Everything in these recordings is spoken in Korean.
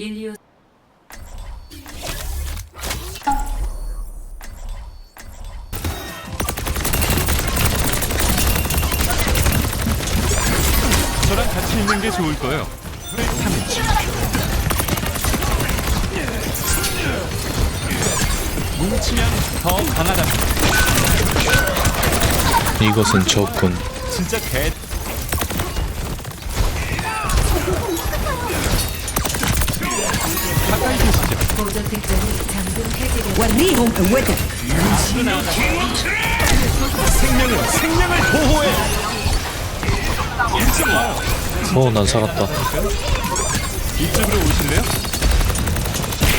인류 저랑 같이 있는 게 좋을 거예요. 뭉치면 더 강하답니다. 이것은 적군. 진짜 개. 고전 득점이 잠금 해제됐다. 생명을 생명을 보호해. 일정아 어, 난 살았다. 이쪽으로 오실래요?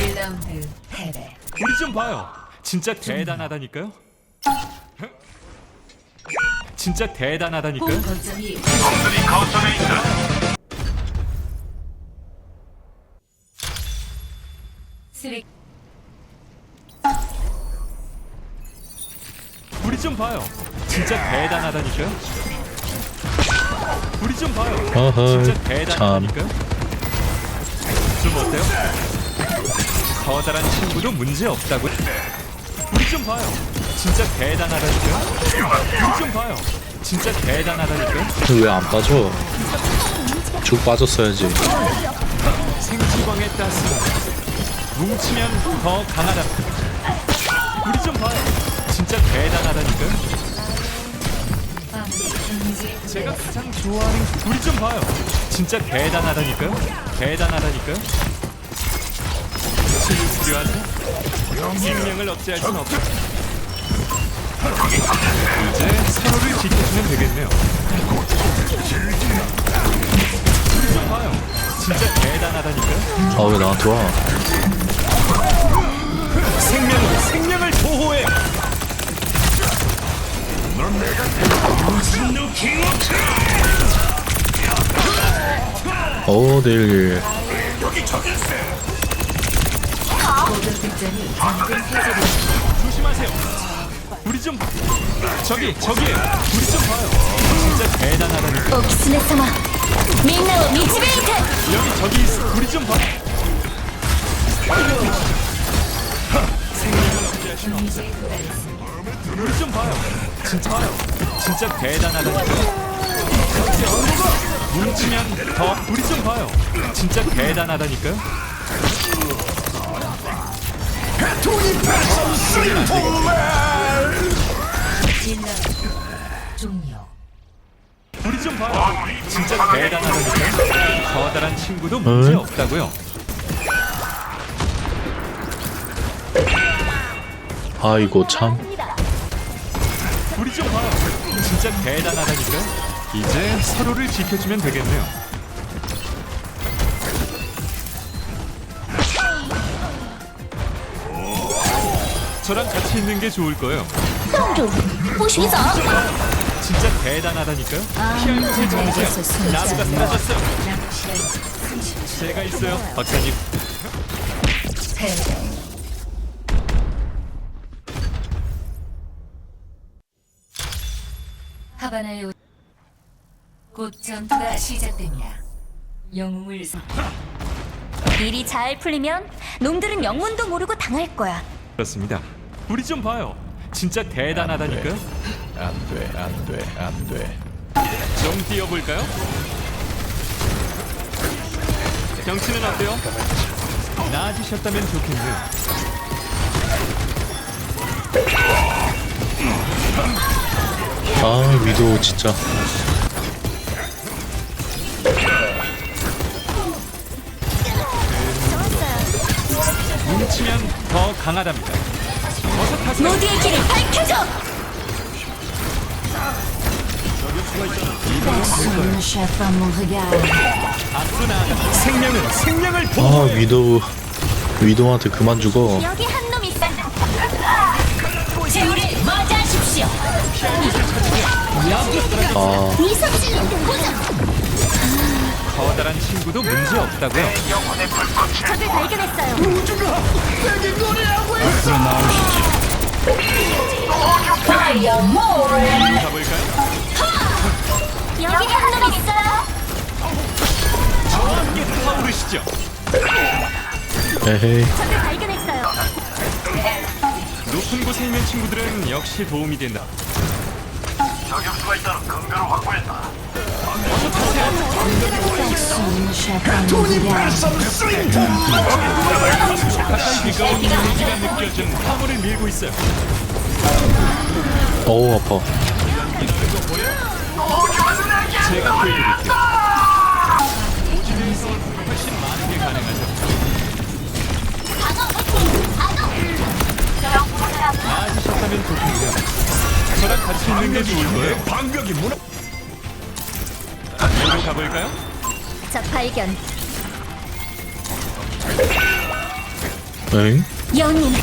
1라운드 패배. 우리 좀 봐요. 진짜 대단하다니까요. 진짜 대단하다니까요. 거점이 놈들이 쓰레 우리 좀 봐요. 진짜 대단하다니까요. 우리 좀 봐요. 어허, 진짜 참. 대단하다니까요. 좀 어때요? 커다란 친구도 문제 없다고요. 우리 좀 봐요. 진짜 대단하다니까요. 우리 좀 봐요. 진짜 대단하다니까요. 왜 안 빠져? 죽 빠졌어야지. 생지광의 따스. 뭉치면 더 강하다. 우리 좀 봐요. 진짜 대단하다니까요. 경제 제가 가장 좋아하는 우리 좀 봐요. 진짜 대단하다니까요. 대단하다니까요. 치유 필요하죠? 생명을 억제할 순 없죠. 이제 서로를 지켜주면 되겠네요. 우리 좀 봐요. 진짜 대단하다니까요. 아, 왜 나한테 와? 어, 내일. 보조 특전이 잠금 해제된 조심하세요. 우리 좀 저기 저기 우리 좀 봐요. 진짜 대단하다니까. お狐様みんなを導いて 여기 저기 있어. 우리 좀 봐. 생명을 억제할 수 없어. 우리 좀 봐요. 진짜 봐요. 진짜 대단하다니까. 뭉치면 더 우리 좀 봐요. 진짜 대단하다니까요. 종료. 우리 좀 봐요. 진짜 대단하다니까. 커다란 친구도 문제 응? 없다고요. 아이고, 참. 우리 좀 봐요. 진짜 대단하다니까. 이제 서로를 지켜주면 되겠네요. 저랑 같이 있는 게 좋을 거예요. 洞主不许走 진짜 대단하다니까요. 피할 곳을 찾으세요. 나무가 사라졌어요. 제가 있어요, 박사님. 패배. 하바나의 오- 곧 전투가 시작됩니다. 영웅을 선- 일이 잘 풀리면 놈들은 영문도 모르고 당할 거야 그렇습니다. 우리 좀 봐요. 진짜 대단하다니까요. 안 돼, 안 돼, 안 돼. 좀 뛰어볼까요? 경치는 어때요? 나아지셨다면 좋겠네요. 아, 위도 진짜. 치면 더 강하답니다. 어서 타세요. 모두의 길을 밝혀줘 나아가. 생명은 생명을 아, 보호해. 위도. 위도한테 그만 죽어. 여기 한 놈 있어 제우를 맞이하십시오 아, 커다란 친구도 문제 없다고요. 적을 발견했어요 가볼까요? 여기 한놈 있어요 함께 타오르시죠. 에헤이. 적을 발견했어요. 높은 곳에 있는 친구들은 역시 도움이 된다. 저격수가 있다는 근거를 확보했다. 가까이 가까운 이미지가 느껴진 화물을 밀고 있어요. 어우 아파. 제가 구해드릴게요. 방벽이 무너. 어디로 가볼까요? 적 발견. 엥? 영웅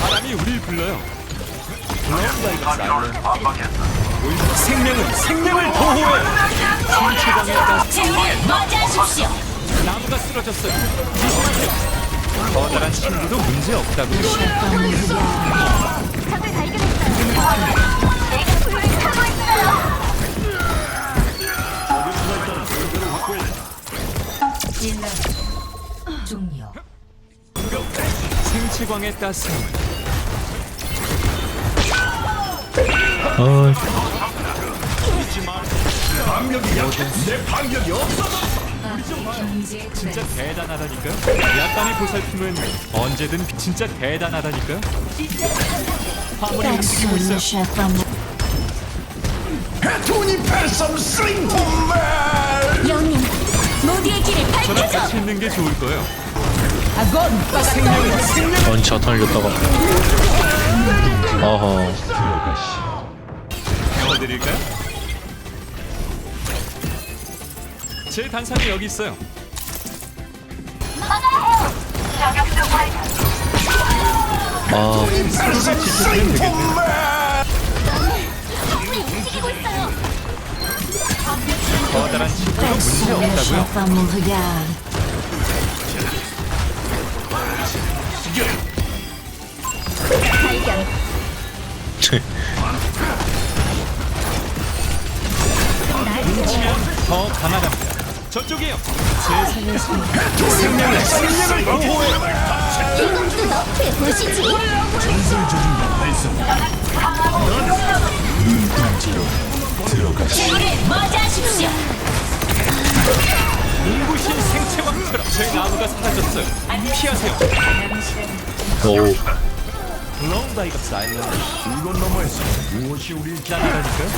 바람이 우릴 불러요. 생명은 생명을 보호해. 신체방에 따라 진리를 맞이하십시오. 나무가 쓰러졌어요. 조심하세요. 커다란 친구도 문제 없다고요. 적을 발견했어요. 종료. 생체광의 따스함을 아, 없어. 경제 진짜 대단하다니까요. 약간의 보살핌은 언제든 진짜 대단하다니까요. 화물이 움직이고 있어요. 영웅 모두의 길을 저랑 밝혀줘. 같이 있는 게 좋을 거예요. 아니 자탄을 렸다가. 아하. 배워드릴까요? 제 단상이 여기 있어요. 아, 커다란 친구도 문제 없다고요. 더 강하답니다. 저쪽이요. 제 생의 생명을 생명을 보호해. 진리를 맞이하십시오. 눈부신 생체광처럼 제 나무가 사라졌어요. 피하세요. 오. 이건 너머에서 무엇이 우리 나라니까요.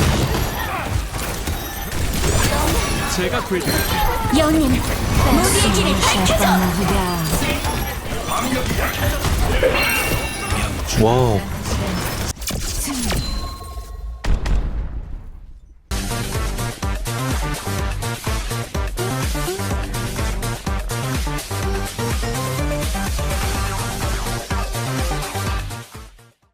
제가 구해드릴게요. 영웅 모두의 길을 밝혀줘. 와우.